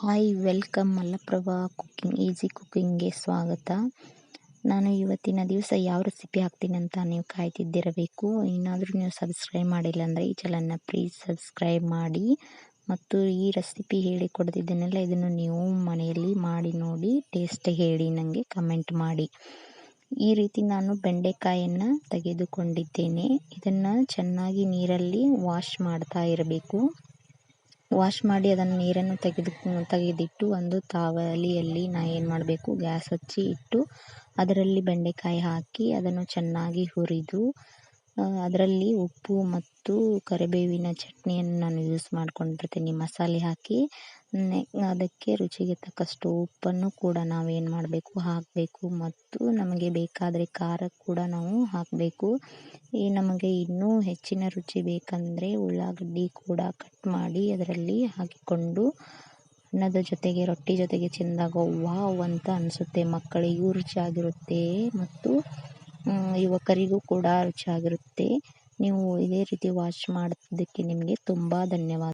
Hi welcome Mallaprabha cooking easy ಕುಕ್ಕಿಂಗ್ಗೆ ಸ್ವಾಗತ. ನಾನು ಇವತ್ತಿನ ದಿವಸ ಯಾವ ರೆಸಿಪಿ ಹಾಕ್ತೀನಿ ಅಂತ ನೀವು ಕಾಯ್ತಿದ್ದಿರಬೇಕು. ಏನಾದರೂ ನೀವು ಸಬ್ಸ್ಕ್ರೈಬ್ ಮಾಡಿಲ್ಲ ಅಂದರೆ ಈ ಚಾನಲ್ನ ಪ್ಲೀಸ್ ಸಬ್ಸ್ಕ್ರೈಬ್ ಮಾಡಿ. ಮತ್ತು ಈ ರೆಸಿಪಿ ಹೇಳಿಕೊಡ್ತಿದ್ದೇನೆಲ್ಲ ಇದನ್ನು ನೀವು ಮನೆಯಲ್ಲಿ ಮಾಡಿ ನೋಡಿ ಟೇಸ್ಟ್ ಹೇಳಿ ನನಗೆ ಕಮೆಂಟ್ ಮಾಡಿ. ಈ ರೀತಿ ನಾನು ಬೆಂಡೆಕಾಯನ್ನು ತೆಗೆದುಕೊಂಡಿದ್ದೇನೆ. ಇದನ್ನು ಚೆನ್ನಾಗಿ ನೀರಲ್ಲಿ ವಾಶ್ ಮಾಡ್ತಾ ಇರಬೇಕು. ವಾಶ್ ಮಾಡಿ ಅದನ್ನು ನೀರನ್ನು ತೆಗೆದು, ತೆಗೆದಿಟ್ಟು ಒಂದು ತಾವಲಿಯಲ್ಲಿ ನಾ ಏನು ಮಾಡಬೇಕು, ಗ್ಯಾಸ್ ಹಚ್ಚಿ ಇಟ್ಟು ಅದರಲ್ಲಿ ಬೆಂಡೆಕಾಯಿ ಹಾಕಿ ಅದನ್ನು ಚೆನ್ನಾಗಿ ಹುರಿದು ಅದರಲ್ಲಿ ಉಪ್ಪು ಮತ್ತು ಕರಿಬೇವಿನ ಚಟ್ನಿಯನ್ನು ನಾನು ಯೂಸ್ ಮಾಡ್ಕೊಂಡಿರ್ತೀನಿ. ಮಸಾಲೆ ಹಾಕಿ ಅದಕ್ಕೆ ರುಚಿಗೆ ತಕ್ಕಷ್ಟು ಉಪ್ಪನ್ನು ಕೂಡ ನಾವೇನು ಮಾಡಬೇಕು, ಹಾಕಬೇಕು ಮತ್ತು ನಮಗೆ ಬೇಕಾದರೆ ಖಾರ ಕೂಡ ನಾವು ಹಾಕಬೇಕು. ಈ ನಮಗೆ ಇನ್ನೂ ಹೆಚ್ಚಿನ ರುಚಿ ಬೇಕಂದರೆ ಉಳ್ಳಾಗಡ್ಡಿ ಕೂಡ ಕಟ್ ಮಾಡಿ ಅದರಲ್ಲಿ ಹಾಕಿಕೊಂಡು, ಅನ್ನದ ಜೊತೆಗೆ, ರೊಟ್ಟಿ ಜೊತೆಗೆ ಚೆಂದಾಗ ವಾವ್ ಅಂತ ಅನಿಸುತ್ತೆ. ಮಕ್ಕಳಿಗೂ ರುಚಿಯಾಗಿರುತ್ತೆ ಮತ್ತು ಯುವಕರಿಗೂ ಕೂಡ ರುಚಿಯಾಗಿರುತ್ತೆ ನೀವು ಇದೇ ರೀತಿ ವಾಚ್ ಮಾಡಿದ್ದಕ್ಕೆ ನಿಮಗೆ ತುಂಬ ಧನ್ಯವಾದ.